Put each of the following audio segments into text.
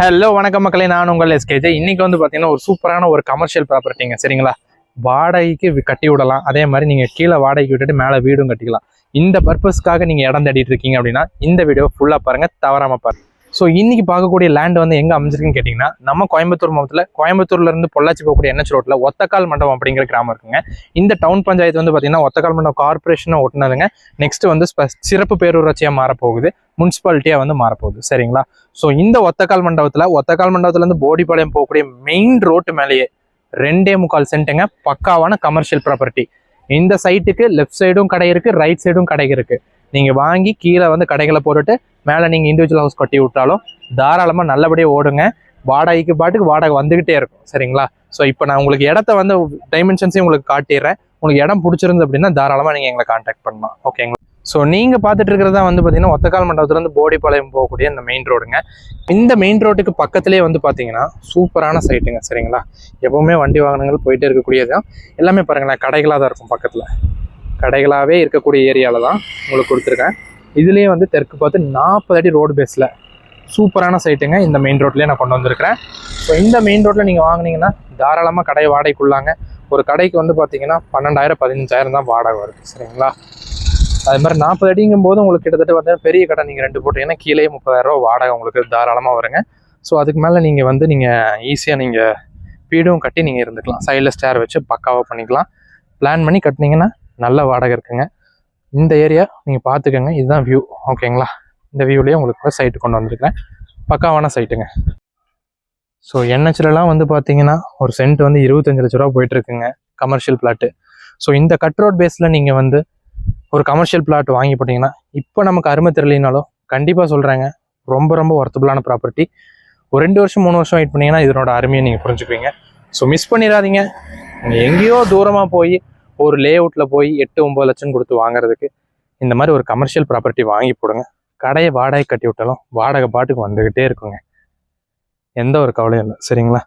Hello வணக்கம் மக்களே. நான் உங்கள் எஸ்கேஜே இன்னைக்கு வந்து பார்த்தீங்கன்னா ஒரு சூப்பரான ஒரு கமர்ஷியல் ப்ராப்பர்ட்டிங்க சரிங்களா? வாடகைக்கு கட்டி விடலாம். அதே மாதிரி நீங்கள் கீழே வாடகைக்கு விட்டுட்டு மேலே வீடும் கட்டிக்கலாம். இந்த பர்பஸ்க்காக நீங்கள் இடம் தேடிட்டு இருக்கீங்க அப்படின்னா இந்த வீடியோ ஃபுல்லாக பாருங்கள் தவறாமல் பாருங்க. ஸோ இன்னைக்கு பார்க்கக்கூடிய லேண்ட் வந்து எங்கே அமைஞ்சிருக்குன்னு கேட்டிங்கன்னா நம்ம கோயம்புத்தூர் மாவட்டத்தில் கோயம்புத்தூர்லேருந்து பொள்ளாச்சி போகக்கூடிய என்எச் ரோட்டில் ஒத்தக்கால் மண்டபம் அப்படிங்கிற கிராமம் இருக்குங்க. இந்த டவுன் பஞ்சாயத்து வந்து பார்த்தீங்கன்னா ஒத்தக்கால் மண்டபம் கார்பரேஷனை ஒட்டினதுங்க. நெக்ஸ்ட் வந்து சிறப்பு பேரூராட்சியாக மாறப்போகுது. முனிசிபாலிட்டியாக வந்து மாறப்போகுது. சரிங்களா? ஸோ இந்த ஒத்தக்கால் மண்டபத்தில் ஒத்தக்கால் மண்டபத்துலேருந்து போடிப்பாளையம் போகக்கூடிய மெயின் ரோட்டு மேலேயே ரெண்டே முக்கால் சென்ட்டுங்க. பக்காவான கமர்ஷியல் ப்ராப்பர்ட்டி இந்த சைட்டுக்கு லெஃப்ட் சைடும் கடை இருக்குது ரைட் சைடும் கடை இருக்குது நீங்கள் வாங்கி கீழே வந்து கடைகளை போட்டுட்டு மேலே நீங்கள் இண்டிவிஜுவல் ஹவுஸ் கட்டி விட்டாலும் தாராளமாக நல்லபடியாக ஓடுங்க. வாடகைக்கு பாட்டுக்கு வாடகை வந்துக்கிட்டே இருக்கும். சரிங்களா? ஸோ இப்போ நான் உங்களுக்கு இடத்த வந்து டைமென்ஷன்ஸையும் உங்களுக்கு காட்டிடுறேன். உங்களுக்கு இடம் பிடிச்சிருந்து அப்படின்னா தாராளமாக நீங்கள் எங்களை காண்டாக்ட் பண்ணலாம். ஓகேங்களா ஸோ நீங்கள் பார்த்துட்டு இருக்கிறதா வந்து பார்த்தீங்கன்னா ஒத்தக்கால் மண்டபத்துலேருந்து போடிப்பாளையம் போகக்கூடிய இந்த மெயின் ரோடுங்க இந்த மெயின் ரோட்டுக்கு பக்கத்துலேயே வந்து பார்த்தீங்கன்னா சூப்பரான சைட்டுங்க சரிங்களா? எப்பவுமே வண்டி வாகனங்கள் போயிட்டே இருக்கக்கூடியது தான். எல்லாமே பாருங்களேன் கடைகளாக தான் இருக்கும் பக்கத்தில். கடைகளாகவே இருக்கக்கூடிய ஏரியாவில் தான் உங்களுக்கு கொடுத்துருக்கேன். இதுலேயே வந்து தெற்கு பார்த்து நாற்பது அடி ரோடு பேஸில் சூப்பரான சைட்டுங்க இந்த மெயின் ரோட்லேயே நான் கொண்டு வந்திருக்கிறேன். ஸோ இந்த மெயின் ரோட்டில் நீங்கள் வாங்குனீங்கன்னா தாராளமாக கடை வாடகைக்குள்ளாங்க. ஒரு கடைக்கு வந்து பார்த்தீங்கன்னா பன்னெண்டாயிரம் பதினஞ்சாயிரம் தான் வாடகை வருது. சரிங்களா? அது மாதிரி நாற்பது அடிங்கும் போது உங்களுக்கு கிட்டத்தட்ட வந்து பெரிய கடை நீங்கள் ரெண்டு போட்டீங்கன்னா கீழே முப்பதாயிரம் ரூபா வாடகை உங்களுக்கு தாராளமாக வருங்க. ஸோ அதுக்கு மேலே நீங்கள் வந்து நீங்கள் ஈஸியாக நீங்கள் வீடும் கட்டி நீங்கள் இருந்துக்கலாம். சைடில் ஸ்டேர் வச்சு பக்காவாக பண்ணிக்கலாம். பிளான் பண்ணி கட்டினீங்கன்னா நல்ல வாடகை இருக்குங்க. இந்த ஏரியா நீங்கள் பார்த்துக்கோங்க இதுதான் வியூ ஓகேங்களா இந்த வியூலேயே உங்களுக்கு சைட்டு கொண்டு வந்திருக்கேன் பக்காவான சைட்டுங்க ஸோ என்ஹெச்லலாம் வந்து பார்த்தீங்கன்னா ஒரு சென்ட் வந்து இருபத்தஞ்சு லட்ச ரூபா போயிட்டுருக்குங்க கமர்ஷியல் பிளாட்டு ஸோ இந்த கட் ரோட் பேஸில் நீங்கள் வந்து ஒரு கமர்ஷியல் பிளாட் வாங்கி போட்டிங்கன்னா இப்போ நமக்கு அருமை தெரியலனாலும் கண்டிப்பாக சொல்கிறேங்க ரொம்ப ரொம்ப ஒர்த்தபுளான ப்ராப்பர்ட்டி ஒரு ரெண்டு வருஷம் மூணு வருஷம் வெயிட் பண்ணிங்கன்னா இதனோட அருமையை நீங்கள் புரிஞ்சுக்குவீங்க. ஸோ மிஸ் பண்ணிடாதீங்க. நீங்கள் எங்கேயோ தூரமாக போய் ஒரு லே அவுட்டில் போய் எட்டு ஒம்பது லட்சம் கொடுத்து வாங்குறதுக்கு இந்த மாதிரி ஒரு கமர்ஷியல் ப்ராப்பர்ட்டி வாங்கி போடுங்க. கடையை வாடகை கட்டி விட்டாலும் வாடகை பாட்டுக்கு வந்துக்கிட்டே இருக்குங்க. எந்த ஒரு கவலையும் இல்லை. சரிங்களா?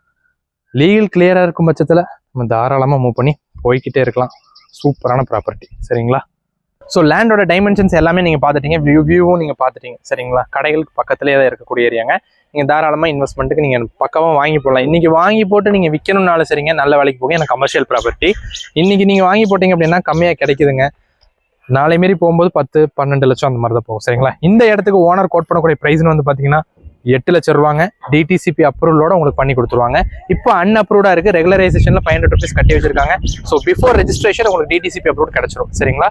லீகல் கிளியராக இருக்கும் பட்சத்தில் நம்ம தாராளமாக மூவ் பண்ணி போய்கிட்டே இருக்கலாம். சூப்பரான ப்ராப்பர்ட்டி சரிங்களா? ஸோ லேண்டோட டைமென்ஷன்ஸ் எல்லாமே நீங்கள் பார்த்துட்டீங்க. வியூ வியூவும் நீங்கள் பார்த்துட்டீங்க. சரிங்களா? கடைகளுக்கு பக்கத்துலேயே தான் இருக்கக்கூடிய ஏரியாங்க நீங்கள் தாராளமாக இன்வெஸ்ட்மெண்ட்டுக்கு நீங்கள் பக்கமாக வாங்கி போடலாம். இன்றைக்கி வாங்கி போட்டு நீங்கள் விற்கணும்னாலும் சரிங்க நல்ல வேலைக்கு போங்க. எனக்கு கமர்ஷியல் ப்ராப்பர்ட்டி இன்றைக்கி நீங்கள் வாங்கி போட்டிங்க அப்படின்னா கம்மியாக கிடைக்குதுங்க. நாளை மாரி போகும்போது பத்து பன்னெண்டு லட்சம் அந்த மாதிரி தான் போகும். சரிங்களா? இந்த இடத்துக்கு ஓனர் கோட் பண்ணக்கூடிய ப்ரைஸ்னு வந்து பார்த்தீங்கன்னா எட்டு லட்சம் ரூபாங்க. டிடிசிபி அப்ரூவலோட உங்களுக்கு பண்ணி கொடுத்துருவாங்க. இப்போ அன்அப்ரூவ்டாக இருக்குது ரெகுலரைசேஷனில் ஃபைவ் ஹண்ட்ரட் ருபீஸ் கட்டி வச்சிருக்காங்க. ஸோ பிஃபோர் ரெஜிஸ்ட்ரேஷன் உங்களுக்கு டிடிசிபி அப்ரூவ் கிடைச்சிரும். சரிங்களா?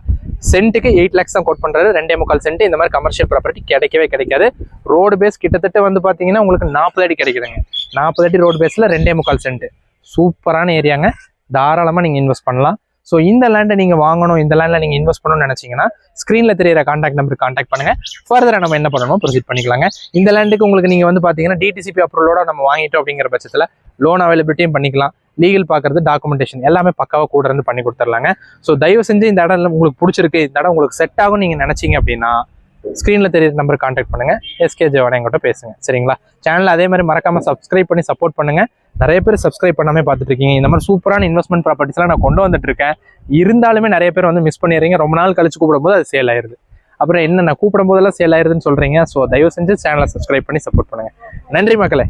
சென்ட்டுக்கு எயிட் லேக்ஸ் தான் கோட் பண்றாரு. ரெண்டே முக்கால் சென்ட் இந்த மாதிரி கமர்ஷியல் ப்ராப்பர்ட்டி கிடைக்கவே கிடைக்காது. ரோடு பேஸ் கிட்டத்தட்ட வந்து பாத்தீங்கன்னா உங்களுக்கு நாற்பது அடி கிடைக்குதுங்க. நாற்பது அடி ரோடு பேஸ்ல ரெண்டே முக்கால் சென்ட் சூப்பரான ஏரியாங்க தாராளமா நீங்க இன்வெஸ்ட் பண்ணலாம். ஸோ இந்த லேண்டை நீங்கள் வாங்கணும் இந்த லேண்டில் நீங்கள் இன்வெஸ்ட் பண்ணணும்னு நினச்சிங்கன்னா ஸ்க்ரீனில் தெரியிற காண்டாக்ட் நம்பருக்கு காண்டாக்ட் பண்ணுங்க. ஃபர்தராக நம்ம என்ன பண்ணணும் ப்ரொசீட் பண்ணிக்கலாங்க. இந்த லேண்டுக்கு உங்களுக்கு நீங்கள் வந்து பார்த்தீங்கன்னா டிடிசிபி அப்ரூவலோட நம்ம வாங்கிட்டோம் அப்படிங்கிற பட்சத்தில் லோன் அவைலபிலிட்டியும் பண்ணிக்கலாம். லீகல் பார்க்கறது டாக்குமெண்டேஷன் எல்லாமே பக்காவாக கூட இருந்து பண்ணி கொடுத்துர்லாங்க. ஸோ தயவு செஞ்சு இந்த இடம் உங்களுக்கு பிடிச்சிருக்கு இந்த இடம் உங்களுக்கு செட் ஆகும் நீங்கள் நினச்சிங்க அப்படின்னா ஸ்க்ரீனில் தெரியுற நம்பர் காண்டாக்ட் பண்ணுங்க. எஸ்கே ஜெவான என்கிட்ட பேசுங்க. சரிங்களா? சேனல் அதே மாதிரி மறக்காமல் சப்ஸ்கிரைப் பண்ணி சப்போர்ட் பண்ணுங்கள் நிறைய பேர் சப்ஸ்கிரைப் பண்ணாமே பார்த்துட்டு இருக்கீங்க இந்த மாதிரி சூப்பரான இன்வெஸ்ட்மெண்ட் ப்ராப்பர்ட்டிஸ்லாம் நான் கொண்டு வந்துட்டு இருக்கேன் இருந்தாலுமே நிறைய பேர் வந்து மிஸ் பண்ணிடுறீங்க. ரொம்ப நாள் கழிச்சு கூப்பிடும்போது அது சேல் ஆயிருது. அப்புறம் என்ன நான் கூப்பிடும் போதெல்லாம் சேல் ஆயிருதுன்னு சொல்றீங்க. ஸோ தயவு செஞ்சு சேனலை சப்ஸ்கிரைப் பண்ணி சப்போர்ட் பண்ணுங்க. நன்றி மக்களே.